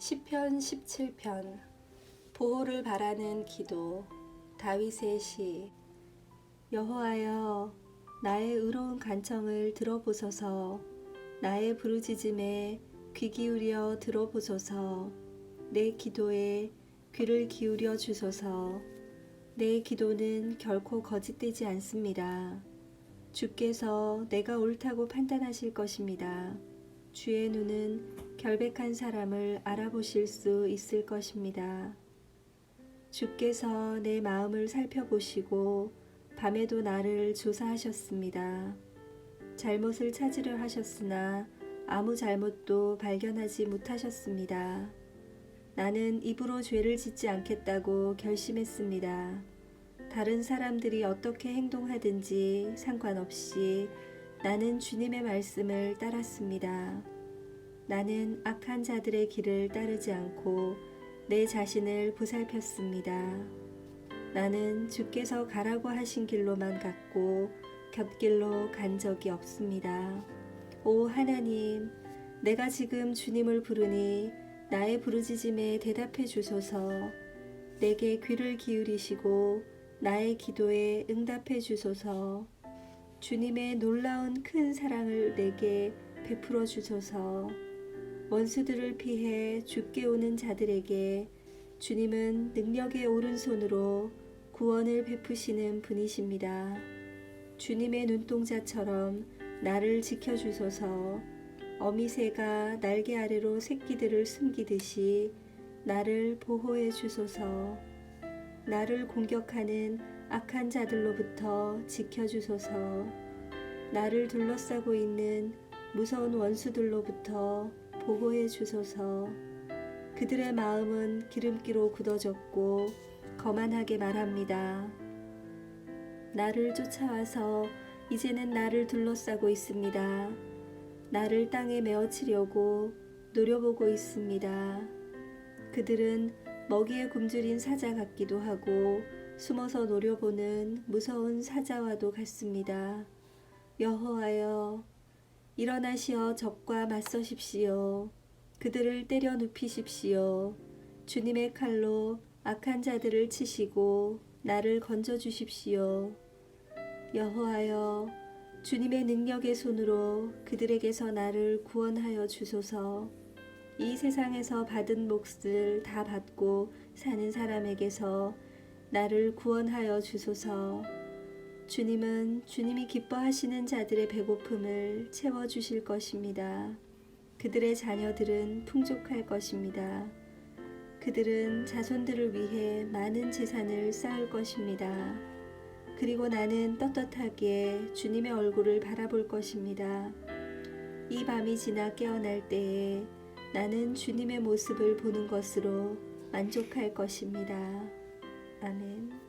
시편 17편. 보호를 바라는 기도. 다윗의 시. 여호와여 나의 의로운 간청을 들어보소서. 나의 부르짖음에 귀 기울여 들어보소서. 내 기도에 귀를 기울여 주소서. 내 기도는 결코 거짓되지 않습니다. 주께서 내가 옳다고 판단하실 것입니다. 주의 눈은 결백한 사람을 알아보실 수 있을 것입니다. 주께서 내 마음을 살펴보시고 밤에도 나를 조사하셨습니다. 잘못을 찾으려 하셨으나 아무 잘못도 발견하지 못하셨습니다. 나는 입으로 죄를 짓지 않겠다고 결심했습니다. 다른 사람들이 어떻게 행동하든지 상관없이 나는 주님의 말씀을 따랐습니다. 나는 악한 자들의 길을 따르지 않고 내 자신을 보살폈습니다. 나는 주께서 가라고 하신 길로만 갔고 곁길로 간 적이 없습니다. 오 하나님, 내가 지금 주님을 부르니 나의 부르짖음에 대답해 주소서. 내게 귀를 기울이시고 나의 기도에 응답해 주소서. 주님의 놀라운 큰 사랑을 내게 베풀어 주소서. 원수들을 피해 죽게 오는 자들에게 주님은 능력의 오른손으로 구원을 베푸시는 분이십니다. 주님의 눈동자처럼 나를 지켜주소서. 어미새가 날개 아래로 새끼들을 숨기듯이 나를 보호해 주소서. 나를 공격하는 악한 자들로부터 지켜주소서. 나를 둘러싸고 있는 무서운 원수들로부터 보호해 주소서. 그들의 마음은 기름기로 굳어졌고 거만하게 말합니다. 나를 쫓아와서 이제는 나를 둘러싸고 있습니다. 나를 땅에 메어치려고 노려보고 있습니다. 그들은 먹이에 굶주린 사자 같기도 하고 숨어서 노려보는 무서운 사자와도 같습니다. 여호와여 일어나시어 적과 맞서십시오. 그들을 때려 눕히십시오. 주님의 칼로 악한 자들을 치시고 나를 건져 주십시오. 여호와여 주님의 능력의 손으로 그들에게서 나를 구원하여 주소서. 이 세상에서 받은 몫을 다 받고 사는 사람에게서 나를 구원하여 주소서. 주님은 주님이 기뻐하시는 자들의 배고픔을 채워주실 것입니다. 그들의 자녀들은 풍족할 것입니다. 그들은 자손들을 위해 많은 재산을 쌓을 것입니다. 그리고 나는 떳떳하게 주님의 얼굴을 바라볼 것입니다. 이 밤이 지나 깨어날 때에 나는 주님의 모습을 보는 것으로 만족할 것입니다. 아멘.